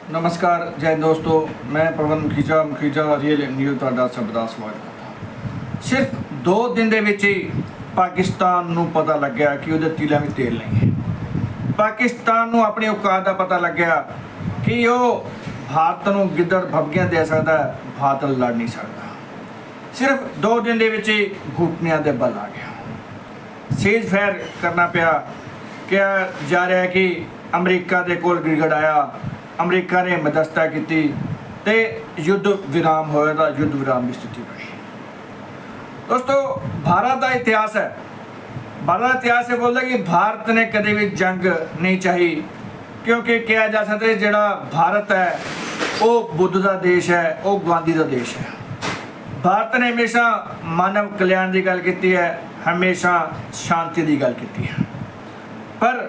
ਨਮਸਕਾਰ, ਜੈ ਦੋਸਤੋ। ਮੈਂ ਪਵਨ ਮੁਖੀਜਾ ਮੁਖੀਜਾ ਰੀਅਲ ਨਿਊਜ਼ ਤੁਹਾਡਾ ਸਭ ਦਾ ਸਵਾਗਤ ਕਰਦਾ ਸਿਰਫ 2 ਦਿਨ ਦੇ ਵਿੱਚ ਹੀ ਪਾਕਿਸਤਾਨ ਨੂੰ ਪਤਾ ਲੱਗਿਆ ਕਿ ਉਹਦੇ ਤਿਲਾਂ ਵਿੱਚ ਤੇਲ ਨਹੀਂ ਹੈ। ਪਾਕਿਸਤਾਨ ਨੂੰ ਆਪਣੀ ਔਕਾਤ ਦਾ ਪਤਾ ਲੱਗਿਆ ਕਿ ਉਹ ਭਾਰਤ ਨੂੰ ਗਿੱਦੜ ਭਬਗੀਆਂ ਦੇ ਸਕਦਾ ਭਾਰਤ ਲੜ ਨਹੀਂ ਸਕਦਾ। ਸਿਰਫ 2 ਦਿਨ ਦੇ ਵਿੱਚ ਹੀ ਘੁਟਨਿਆਂ ਦੇ ਬਲ ਆ ਗਿਆ। ਸੀਜ਼ ਫਾਇਰ ਕਰਨਾ ਪਿਆ। ਕਿਹਾ ਜਾ ਰਿਹਾ ਕਿ ਅਮਰੀਕਾ ਦੇ ਕੋਲ ਗਿੜਗੜ ਆਇਆ ਅਮਰੀਕਾ ਨੇ ਮਦਦਸਤਾ ਕੀਤੀ ਤੇ ਯੁੱਧ ਵਿਰਾਮ ਹੋਇਆ ਤਾਂ ਯੁੱਧ ਵਿਰਾਮ ਦੀ ਸਥਿਤੀ ਬਣੀ। ਦੋਸਤੋ, ਭਾਰਤ ਦਾ ਇਤਿਹਾਸ ਹੈ। ਭਾਰਤ ਦਾ ਇਤਿਹਾਸ ਇਹ ਬੋਲਦਾ ਕਿ ਭਾਰਤ ਨੇ ਕਦੇ ਵੀ ਜੰਗ ਨਹੀਂ ਚਾਹੀ, ਕਿਉਂਕਿ ਕਿਹਾ ਜਾ ਸਕਦਾ ਹੈ ਜਿਹੜਾ ਭਾਰਤ ਹੈ, ਉਹ ਬੁੱਧ ਦਾ ਦੇਸ਼ ਹੈ, ਉਹ ਗਾਂਧੀ ਦਾ ਦੇਸ਼ ਹੈ। ਭਾਰਤ ਨੇ ਹਮੇਸ਼ਾ ਮਾਨਵ ਕਲਿਆਣ ਦੀ ਗੱਲ ਕੀਤੀ ਹੈ, ਹਮੇਸ਼ਾ ਸ਼ਾਂਤੀ ਦੀ ਗੱਲ ਕੀਤੀ ਹੈ। ਪਰ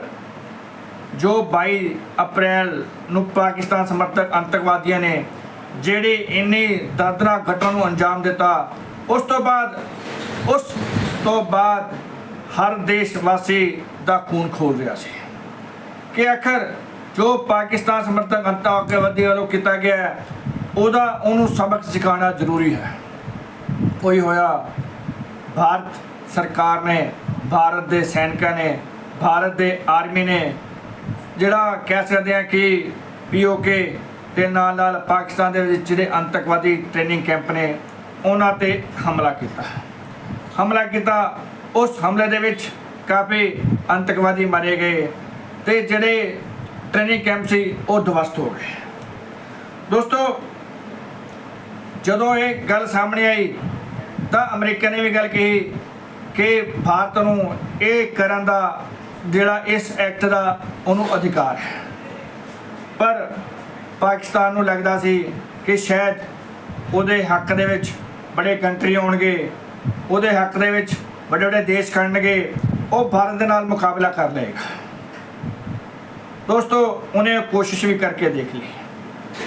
ਜੋ 22 ਅਪ੍ਰੈਲ ਨੂੰ ਪਾਕਿਸਤਾਨ ਸਮਰਥਕ ਅੰਤਕਵਾਦੀਆਂ ਨੇ ਜਿਹੜੀ ਇੰਨੀ ਦਰਦਨਾਕ ਘਟਨਾ ਨੂੰ ਅੰਜਾਮ ਦਿੱਤਾ, ਉਸ ਤੋਂ ਬਾਅਦ, ਉਸ ਤੋਂ ਬਾਅਦ ਹਰ ਦੇਸ਼ ਵਾਸੀ ਦਾ ਖੂਨ ਖੋਲ ਰਿਹਾ ਸੀ ਕਿ ਆਖਰ ਜੋ ਪਾਕਿਸਤਾਨ ਸਮਰਥਕ ਅੰਤਕਵਾਦੀਆਂ ਵੱਲੋਂ ਕੀਤਾ ਗਿਆ ਉਹਦਾ ਉਹਨੂੰ ਸਬਕ ਸਿਖਾਉਣਾ ਜ਼ਰੂਰੀ ਹੈ। ਕੋਈ ਹੋਇਆ, ਭਾਰਤ ਸਰਕਾਰ ਨੇ, ਭਾਰਤ ਦੇ ਸੈਨਿਕਾਂ ਨੇ, ਭਾਰਤ ਦੇ ਆਰਮੀ ਨੇ ਜਿਹੜਾ ਕਹਿ ਸਕਦੇ ਆ ਕਿ ਪੀਓਕੇ ਤੇ ਨਾਲ ਨਾਲ ਪਾਕਿਸਤਾਨ ਦੇ ਵਿੱਚ ਜਿਹੜੇ ਅੰਤਕਵਾਦੀ ਟ੍ਰੇਨਿੰਗ ਕੈਂਪ ਨੇ, ਉਹਨਾਂ ਤੇ ਹਮਲਾ ਕੀਤਾ। ਹਮਲਾ ਕੀਤਾ। ਉਸ ਹਮਲੇ ਦੇ ਵਿੱਚ ਕਾਫੀ ਅੰਤਕਵਾਦੀ ਮਾਰੇ ਗਏ ਤੇ ਜਿਹੜੇ ਟ੍ਰੇਨਿੰਗ ਕੈਂਪ ਸੀ, ਉਹ ਦਵਸਤ ਹੋ ਗਏ। ਦੋਸਤੋ, ਜਦੋਂ ਇਹ ਗੱਲ ਸਾਹਮਣੇ ਆਈ, ਤਾਂ ਅਮਰੀਕਾ ਨੇ ਵੀ ਗੱਲ ਕਹੀ ਕਿ ਭਾਰਤ ਨੂੰ ਇਹ ਕਰਨ ਦਾ ਜਿਹੜਾ ਇਸ ਐਕਟ ਦਾ ਉਹਨੂੰ ਅਧਿਕਾਰ ਹੈ। ਪਰ ਪਾਕਿਸਤਾਨ ਨੂੰ ਲੱਗਦਾ ਸੀ ਕਿ ਸ਼ਾਇਦ ਉਹਦੇ ਹੱਕ ਦੇ ਵਿੱਚ ਬੜੇ ਕੰਟਰੀ ਆਉਣਗੇ, ਉਹਦੇ ਹੱਕ ਦੇ ਵਿੱਚ ਵੱਡੇ ਵੱਡੇ ਦੇਸ਼ ਖੜਨਗੇ, ਉਹ ਭਾਰਤ ਦੇ ਨਾਲ ਮੁਕਾਬਲਾ ਕਰ ਲਏਗਾ। ਦੋਸਤੋ, ਉਹਨੇ ਕੋਸ਼ਿਸ਼ ਵੀ ਕਰਕੇ ਦੇਖ ਲਈ।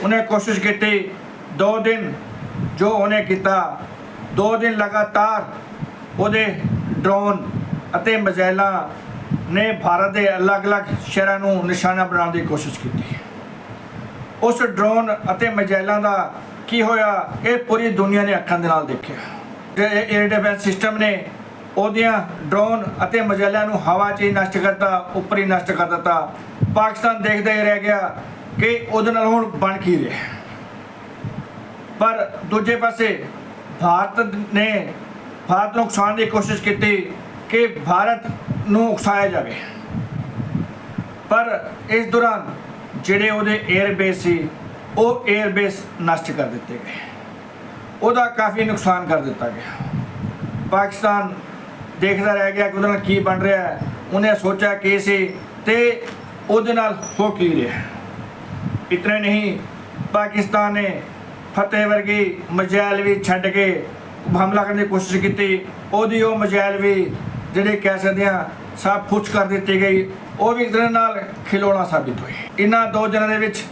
ਉਹਨੇ ਕੋਸ਼ਿਸ਼ ਕੀਤੀ, ਦੋ ਦਿਨ ਜੋ ਉਹਨੇ ਕੀਤਾ, ਦੋ ਦਿਨ ਲਗਾਤਾਰ ਉਹਦੇ ਡਰੋਨ ਅਤੇ ਮਜ਼ਾਇਲਾਂ ਨੇ ਭਾਰਤ ਦੇ ਅਲੱਗ-ਅਲੱਗ ਸ਼ਹਿਰਾਂ ਨੂੰ ਨਿਸ਼ਾਨਾ ਬਣਾਉਣ ਦੀ ਕੋਸ਼ਿਸ਼ ਕੀਤੀ। ਉਸ ਡਰੋਨ ਅਤੇ ਮਜ਼ਾਇਲਾਂ ਦਾ ਕੀ ਹੋਇਆ, ਇਹ ਪੂਰੀ ਦੁਨੀਆ ਨੇ ਅੱਖਾਂ ਦੇ ਨਾਲ ਦੇਖਿਆ। ਜੇ ਇਹ ਡਿਫੈਂਸ ਸਿਸਟਮ ਨੇ ਉਹਦੀਆਂ ਡਰੋਨ ਅਤੇ ਮਜ਼ਾਇਲਾਂ ਨੂੰ ਹਵਾ 'ਚ ਹੀ ਨਸ਼ਟ ਕਰਤਾ, ਉੱਪਰ ਹੀ ਨਸ਼ਟ ਕਰ ਦਿੱਤਾ। ਪਾਕਿਸਤਾਨ ਦੇਖਦਾ ਹੀ ਰਹਿ ਗਿਆ ਕਿ ਉਹਦੇ ਨਾਲ ਹੁਣ ਬਣ ਕੀ ਰਿਹਾ। ਪਰ ਦੂਜੇ ਪਾਸੇ ਭਾਰਤ ਨੇ ਭਾਰਤ ਨੂੰ ਉਕਸਾਉਣ ਦੀ ਕੋਸ਼ਿਸ਼ ਕੀਤੀ ਕਿ ਭਾਰਤ ਨੂੰ ਉਕਸਾਇਆ ਜਾਵੇ। ਪਰ ਇਸ ਦੌਰਾਨ ਜਿਹੜੇ ਉਹਦੇ 에ਅਰਬੇਸ ਸੀ, ਉਹ 에ਅਰਬੇਸ ਨਸ਼ਟ ਕਰ ਦਿੱਤੇ ਗਏ। ਉਹਦਾ ਕਾਫੀ ਨੁਕਸਾਨ ਕਰ ਦਿੱਤਾ ਗਿਆ। ਪਾਕਿਸਤਾਨ ਦੇਖਦਾ ਰਹਿ ਗਿਆ ਕਿ ਉਹਦੇ ਨਾਲ ਕੀ ਬਣ ਰਿਹਾ ਹੈ। ਉਹਨੇ ਸੋਚਿਆ ਕਿ ਸੀ ਤੇ ਉਹਦੇ ਨਾਲ ਹੋ ਕੀ ਰਿਹਾ ਇਤਨੇ ਨਹੀਂ, ਪਾਕਿਸਤਾਨ ਨੇ ਫਤਿਹ ਵਰਗੀ ਮਜਾਇਲ ਵੀ ਛੱਡ ਕੇ ਹਮਲਾ ਕਰਨ ਦੀ ਕੋਸ਼ਿਸ਼ ਕੀਤੀ। ਉਹਦੀ ਉਹ ਮਜਾਇਲ ਵੀ ਜਿਹੜੇ ਕਹਿ ਸਕਦੇ ਆ, ਸਭ ਪੁੱਛ ਕਰ ਦਿੱਤੀ ਗਈ। ਉਹ ਵੀ ਇੱਕ ਤਰ੍ਹਾਂ ਨਾਲ ਖਿਲੌਣਾ ਸਾਬਿਤ ਹੋਈ ਇਹਨਾਂ ਦੋ ਦਿਨਾਂ ਦੇ ਵਿੱਚ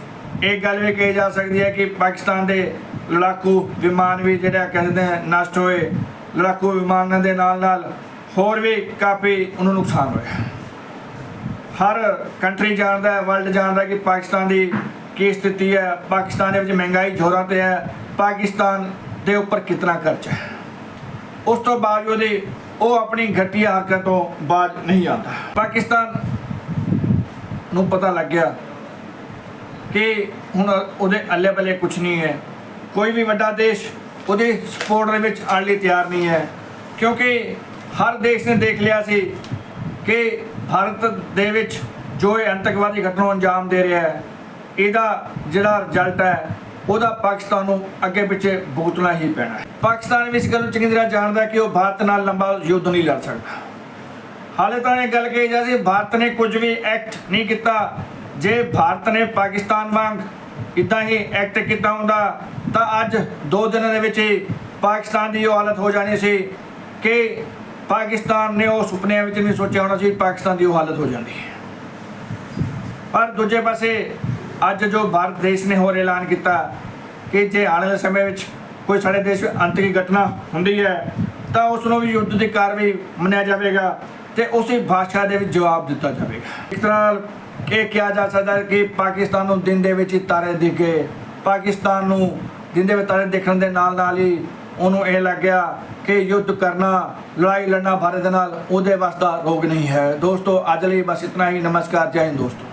ਇਹ ਗੱਲ ਵੀ ਕਹੀ ਜਾ ਸਕਦੀ ਹੈ ਕਿ ਪਾਕਿਸਤਾਨ ਦੇ ਲੜਾਕੂ ਵਿਮਾਨ ਵੀ ਜਿਹੜਾ ਕਹਿੰਦੇ ਆ, ਨਸ਼ਟ ਹੋਏ। ਲੜਾਕੂ ਵਿਮਾਨਾਂ ਦੇ ਨਾਲ ਨਾਲ ਹੋਰ ਵੀ ਕਾਫੀ ਉਹਨੂੰ ਨੁਕਸਾਨ ਹੋਇਆ। ਹਰ ਕੰਟਰੀ ਜਾਣਦਾ ਹੈ, ਵਰਲਡ ਜਾਣਦਾ ਕਿ ਪਾਕਿਸਤਾਨ ਦੀ ਕੀ ਸਥਿਤੀ ਹੈ। ਪਾਕਿਸਤਾਨ ਦੇ ਵਿੱਚ ਮਹਿੰਗਾਈ ਜ਼ੋਰਾਂ ਤੇ ਹੈ। ਪਾਕਿਸਤਾਨ ਦੇ ਉੱਪਰ ਕਿਤਨਾ ਖਰਚ ਹੈ। ਉਸ ਤੋਂ ਬਾਵਜੂਦ ਵੀ ਉਹ ਆਪਣੀ ਘਟੀਆ ਹਰਕਤ ਤੋਂ ਬਾਜ ਨਹੀਂ ਆਉਂਦਾ। ਪਾਕਿਸਤਾਨ ਨੂੰ ਪਤਾ ਲੱਗ ਗਿਆ ਕਿ ਹੁਣ ਉਹਦੇ ਅੱਲੇ ਬੱਲੇ ਕੁਝ ਨਹੀਂ ਹੈ। ਕੋਈ ਵੀ ਵੱਡਾ ਦੇਸ਼ ਉਹਦੇ ਸਪੋਰਟ ਦੇ ਵਿੱਚ ਆਉਣ ਲਈ ਤਿਆਰ ਨਹੀਂ ਹੈ। ਕਿਉਂਕਿ ਹਰ ਦੇਸ਼ ਨੇ ਦੇਖ ਲਿਆ ਸੀ ਕਿ ਭਾਰਤ ਦੇ ਵਿੱਚ ਜੋ ਇਹ ਅੰਤਕਵਾਦੀ ਘਟਨਾ ਅੰਜਾਮ ਦੇ ਰਿਹਾ ਹੈ, ਇਹਦਾ ਜਿਹੜਾ ਰਿਜ਼ਲਟ ਹੈ, ਉਹਦਾ ਪਾਕਿਸਤਾਨ ਨੂੰ ਅੱਗੇ ਪਿੱਛੇ ਭੁਗਤਣਾ ਹੀ ਪੈਣਾ ਹੈ। ਪਾਕਿਸਤਾਨ ਵੀ ਇਸ ਗੱਲ ਨੂੰ ਚੰਗੀ ਤਰ੍ਹਾਂ ਜਾਣਦਾ ਕਿ ਉਹ ਭਾਰਤ ਨਾਲ ਲੰਬਾ ਯੁੱਧ ਨਹੀਂ ਲੜ ਸਕਦਾ। ਹਾਲੇ ਤਾਂ ਇਹ ਗੱਲ ਕਹੀ ਜਾ ਸੀ ਭਾਰਤ ਨੇ ਕੁਝ ਵੀ ਐਕਟ ਨਹੀਂ ਕੀਤਾ। ਜੇ ਭਾਰਤ ਨੇ ਪਾਕਿਸਤਾਨ ਵਾਂਗ ਇਦਾਂ ਹੀ ਐਕਟ ਕੀਤਾ ਹੁੰਦਾ, ਤਾਂ ਅੱਜ ਦੋ ਦਿਨਾਂ ਦੇ ਵਿੱਚ ਹੀ ਪਾਕਿਸਤਾਨ ਦੀ ਉਹ ਹਾਲਤ ਹੋ ਜਾਣੀ ਸੀ ਕਿ ਪਾਕਿਸਤਾਨ ਨੇ ਉਹ ਸੁਪਨਿਆਂ ਵਿੱਚ ਨਹੀਂ ਸੋਚਿਆ ਹੋਣਾ ਸੀ, ਪਾਕਿਸਤਾਨ ਦੀ ਉਹ ਹਾਲਤ ਹੋ ਜਾਂਦੀ ਪਰ ਦੂਜੇ ਪਾਸੇ ਅੱਜ ਜੋ ਭਾਰਤ ਦੇਸ਼ ਨੇ ਹੋਰ ਐਲਾਨ ਕੀਤਾ ਕਿ ਜੇ ਆਉਣ ਵਾਲੇ ਸਮੇਂ ਵਿੱਚ ਕੋਈ ਸਾਡੇ ਦੇਸ਼ ਵਿੱਚ ਅੰਤਰਿਕ ਘਟਨਾ ਹੁੰਦੀ ਹੈ, ਤਾਂ ਉਸ ਨੂੰ ਵੀ ਯੁੱਧ ਦੀ ਕਾਰਵਾਈ ਮੰਨਿਆ ਜਾਵੇਗਾ ਤੇ ਉਸੇ ਭਾਸ਼ਾ ਦੇ ਵਿੱਚ ਜਵਾਬ ਦਿੱਤਾ ਜਾਵੇਗਾ। ਇਸ ਤਰ੍ਹਾਂ ਇਹ ਕਿਹਾ ਜਾ ਸਕਦਾ ਕਿ ਪਾਕਿਸਤਾਨ ਨੂੰ ਦਿਨ ਦੇ ਵਿੱਚ ਹੀ ਤਾਰੇ ਦਿਖੇ ਪਾਕਿਸਤਾਨ ਨੂੰ ਦਿਨ ਦੇ ਵਿੱਚ ਤਾਰੇ ਦੇਖਣ ਦੇ ਨਾਲ ਨਾਲ ਹੀ ਉਹਨੂੰ ਇਹ ਲੱਗਿਆ ਕਿ ਯੁੱਧ ਕਰਨਾ, ਲੜਾਈ ਲੜਨਾ ਭਾਰਤ ਦੇ ਨਾਲ ਉਹਦੇ ਵੱਸ ਰੋਗ ਨਹੀਂ ਹੈ। ਦੋਸਤੋ, ਅੱਜ ਲਈ ਬਸ ਇਤਨਾ ਹੀ। ਨਮਸਕਾਰ। ਜੈ ਹਿੰਦ ਦੋਸਤੋ।